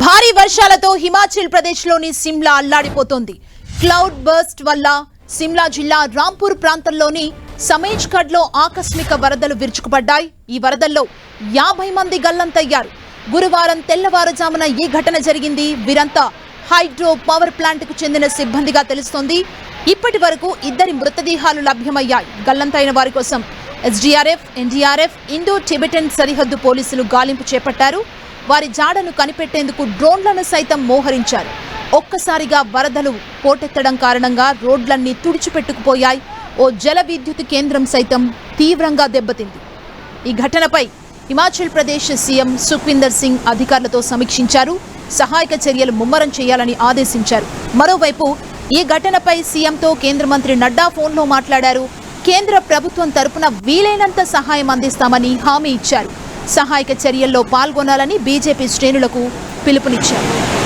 భారీ వర్షాలతో హిమాచల్ ప్రదేశ్లోని సిమ్లా అల్లాడిపోతోంది. క్లౌడ్ బర్స్ట్ వల్ల సిమ్లా జిల్లా రాంపూర్ ప్రాంతంలోని సమేజ్లో ఆకస్మిక వరదలు విరుచుకుపడ్డాయి. ఈ వరదల్లో యాభై మంది గల్లంతయ్యారు. గురువారం తెల్లవారుజామున ఈ ఘటన జరిగింది. వీరంతా హైడ్రో పవర్ ప్లాంట్కు చెందిన సిబ్బందిగా తెలుస్తోంది. ఇప్పటి వరకు ఇద్దరి మృతదేహాలు లభ్యమయ్యాయి. గల్లంతైన వారి కోసం ఎస్డీఆర్ఎఫ్ ఎన్డీఆర్ఎఫ్ ఇండో టిబెటన్ సరిహద్దు పోలీసులు గాలింపు చేపట్టారు. వారి జాడను కనిపెట్టేందుకు డ్రోన్లను సైతం మోహరించారు. ఒక్కసారిగా వరదలు పోటెత్తడం కారణంగా రోడ్లన్నీ తుడిచిపెట్టుకుపోయాయి. ఓ జల విద్యుత్ కేంద్రం సైతం తీవ్రంగా దెబ్బతింది. ఈ ఘటనపై హిమాచల్ ప్రదేశ్ సీఎం సుఖ్విందర్ సింగ్ అధికారులతో సమీక్షించారు. సహాయక చర్యలు ముమ్మరం చేయాలని ఆదేశించారు. మరోవైపు ఈ ఘటనపై సీఎంతో కేంద్ర మంత్రి నడ్డా ఫోన్లో మాట్లాడారు. కేంద్ర ప్రభుత్వం తరపున వీలైనంత సహాయం అందిస్తామని హామీ ఇచ్చారు. సహాయక చర్యల్లో పాల్గొనాలని బీజేపీ శ్రేణులకు పిలుపునిచ్చారు.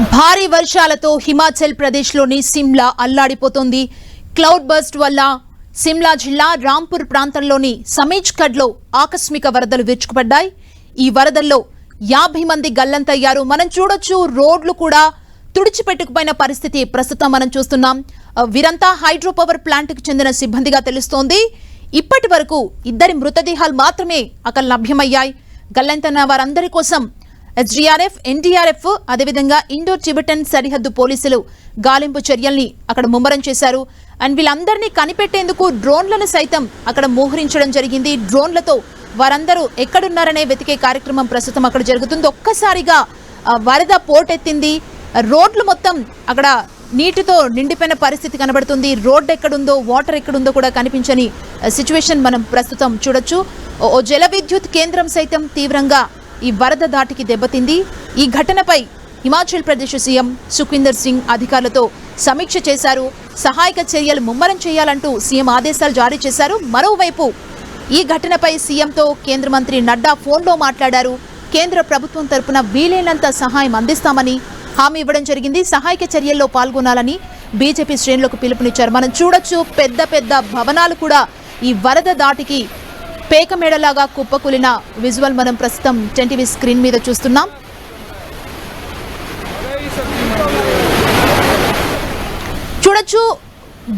భారీ వర్షాలతో హిమాచల్ ప్రదేశ్లోని సిమ్లా అల్లాడిపోతోంది. క్లౌడ్ బస్ట్ వల్ల సిమ్లా జిల్లా రాంపూర్ ప్రాంతంలోని సమీజ్కడ్లో ఆకస్మిక వరదలు విరుచుకుపడ్డాయి. ఈ వరదల్లో యాభై మంది గల్లంతయ్యారు. మనం చూడొచ్చు రోడ్లు కూడా తుడిచిపెట్టుకుపోయిన పరిస్థితి ప్రస్తుతం మనం చూస్తున్నాం. వీరంతా హైడ్రో పవర్ చెందిన సిబ్బందిగా తెలుస్తోంది. ఇప్పటి వరకు ఇద్దరి మృతదేహాలు మాత్రమే అక్కడ లభ్యమయ్యాయి. గల్లంతన్న వారందరి కోసం ఎస్డీఆర్ఎఫ్ ఎన్డీఆర్ఎఫ్ అదేవిధంగా ఇండో టిబెటన్ సరిహద్దు పోలీసులు గాలింపు చర్యల్ని అక్కడ ముమ్మరం చేశారు. అండ్ వీళ్ళందరినీ కనిపెట్టేందుకు డ్రోన్లను సైతం అక్కడ మోహరించడం జరిగింది. డ్రోన్లతో వారందరూ ఎక్కడున్నారనే వెతికే కార్యక్రమం ప్రస్తుతం అక్కడ జరుగుతుంది. ఒక్కసారిగా వరద పోటెత్తింది. రోడ్లు మొత్తం అక్కడ నీటితో నిండిపోయిన పరిస్థితి కనబడుతుంది. రోడ్డు ఎక్కడుందో వాటర్ ఎక్కడుందో కూడా కనిపించని సిచ్యువేషన్ మనం ప్రస్తుతం చూడొచ్చు. ఓ జల విద్యుత్ కేంద్రం సైతం తీవ్రంగా ఈ వరద దాటికి దెబ్బతింది. ఈ ఘటనపై హిమాచల్ ప్రదేశ్ సీఎం సుఖ్విందర్ సింగ్ అధికారులతో సమీక్ష చేశారు. సహాయక చర్యలు ముమ్మరం చేయాలంటూ సీఎం ఆదేశాలు జారీ చేశారు. మరోవైపు ఈ ఘటనపై సీఎంతో కేంద్ర మంత్రి నడ్డా ఫోన్లో మాట్లాడారు. కేంద్ర ప్రభుత్వం తరపున వీలైనంత సహాయం అందిస్తామని హామీ ఇవ్వడం జరిగింది. సహాయక చర్యల్లో పాల్గొనాలని బీజేపీ శ్రేణులకు పిలుపునిచ్చారు. మనం చూడొచ్చు పెద్ద పెద్ద భవనాలు కూడా ఈ వరద దాటికి పేక మేడలాగా కుప్పకూలిన విజువల్ మనం ప్రస్తుతం టెన్టీవీ స్క్రీన్ మీద చూస్తున్నాం. చూడొచ్చు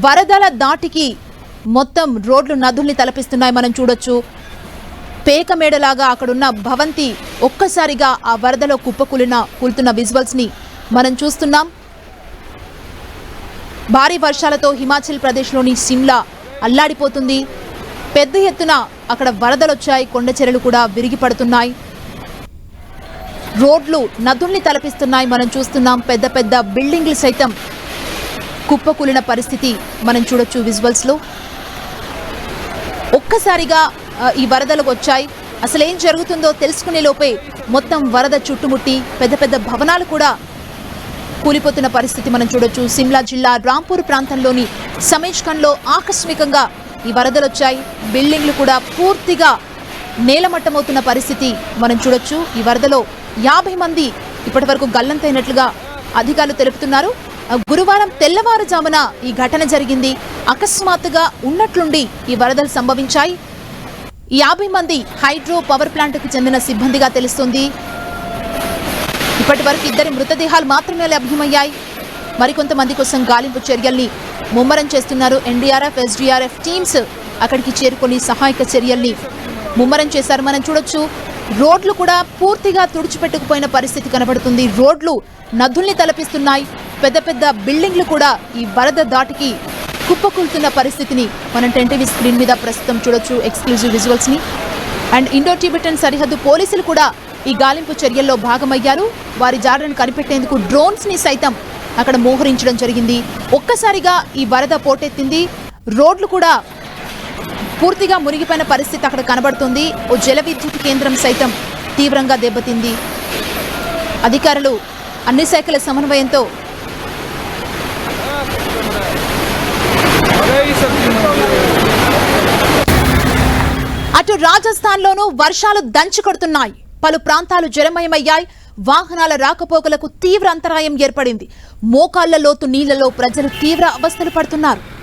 వరదల దాటికి మొత్తం రోడ్లు నదుల్ని తలపిస్తున్నాయి మనం చూడొచ్చు. పేక మేడలాగా అక్కడున్న భవంతి ఒక్కసారిగా ఆ వరదలో కుప్పకూలిన కూలుతున్న విజువల్స్ని మనం చూస్తున్నాం. భారీ వర్షాలతో హిమాచల్ ప్రదేశ్లోని సిమ్లా అల్లాడిపోతుంది. పెద్ద ఎత్తున అక్కడ వరదలొచ్చాయి కొండ చెరలు కూడా విరిగి పడుతున్నాయి రోడ్లు నదుల్ని తలపిస్తున్నాయి మనం చూస్తున్నాం పెద్ద పెద్ద బిల్డింగ్లు సైతం కుప్పకూలిన పరిస్థితి మనం చూడొచ్చు విజువల్స్లో. ఒక్కసారిగా ఈ వరదలు వచ్చాయి. అసలు ఏం జరుగుతుందో తెలుసుకునే లోపే మొత్తం వరద చుట్టుముట్టి పెద్ద పెద్ద భవనాలు కూడా కూలిపోతున్న పరిస్థితి మనం చూడొచ్చు. సిమ్లా జిల్లా రాంపూర్ ప్రాంతంలోని సమేజ్ ఆకస్మికంగా ఈ వరదలు వచ్చాయి. బిల్డింగ్లు కూడా పూర్తిగా నేలమట్టమవుతున్న పరిస్థితి మనం చూడొచ్చు. ఈ వరదలో యాభై మంది ఇప్పటి వరకు గల్లంతైనట్లుగా అధికారులు తెలుపుతున్నారు. గురువారం తెల్లవారుజామున ఈ ఘటన జరిగింది. అకస్మాత్తుగా ఉన్నట్లుండి ఈ వరదలు సంభవించాయి. యాభై మంది హైడ్రో పవర్ ప్లాంట్కు చెందిన సిబ్బందిగా తెలుస్తుంది. ఇప్పటి వరకు ఇద్దరి మృతదేహాలు మాత్రమే లభ్యమయ్యాయి. మరికొంతమంది కోసం గాలింపు చర్యల్ని ముమ్మరం చేస్తున్నారు ఎన్డీఆర్ఎఫ్ ఎస్డీఆర్ఎఫ్ టీమ్స్ అక్కడికి చేరుకొని సహాయక చర్యల్ని ముమ్మరం చేశారు. మనం చూడొచ్చు రోడ్లు కూడా పూర్తిగా తుడిచిపెట్టుకుపోయిన పరిస్థితి కనబడుతుంది. రోడ్లు నదుల్ని తలపిస్తున్నాయి. పెద్ద పెద్ద బిల్డింగ్లు కూడా ఈ వరద దాటికి కుప్పకూలుతున్న పరిస్థితిని మనం టెంటీవీ స్క్రీన్ మీద ప్రస్తుతం చూడొచ్చు ఎక్స్క్లూజివ్ విజువల్స్ని. అండ్ ఇండో టిబెటన్ సరిహద్దు పోలీసులు కూడా ఈ గాలింపు చర్యల్లో భాగమయ్యారు. వారి జాడను కనిపెట్టేందుకు డ్రోన్స్ని సైతం అక్కడ మోహరించడం జరిగింది. ఒక్కసారిగా ఈ వరద పోటెత్తింది. రోడ్లు కూడా పూర్తిగా మునిగిపోయిన పరిస్థితి అక్కడ కనబడుతుంది. ఓ జల విద్యుత్ కేంద్రం సైతం తీవ్రంగా దెబ్బతింది. అధికారులు అన్ని శాఖల సమన్వయంతో అటు రాజస్థాన్లోనూ వర్షాలు దంచి కొడుతున్నాయి పలు ప్రాంతాలు జలమయమయ్యాయి. వాహనాల రాకపోకలకు తీవ్ర అంతరాయం ఏర్పడింది. మోకాళ్ళ లోతు నీళ్ళలో ప్రజలు తీవ్ర అవస్థలు పడుతున్నారు.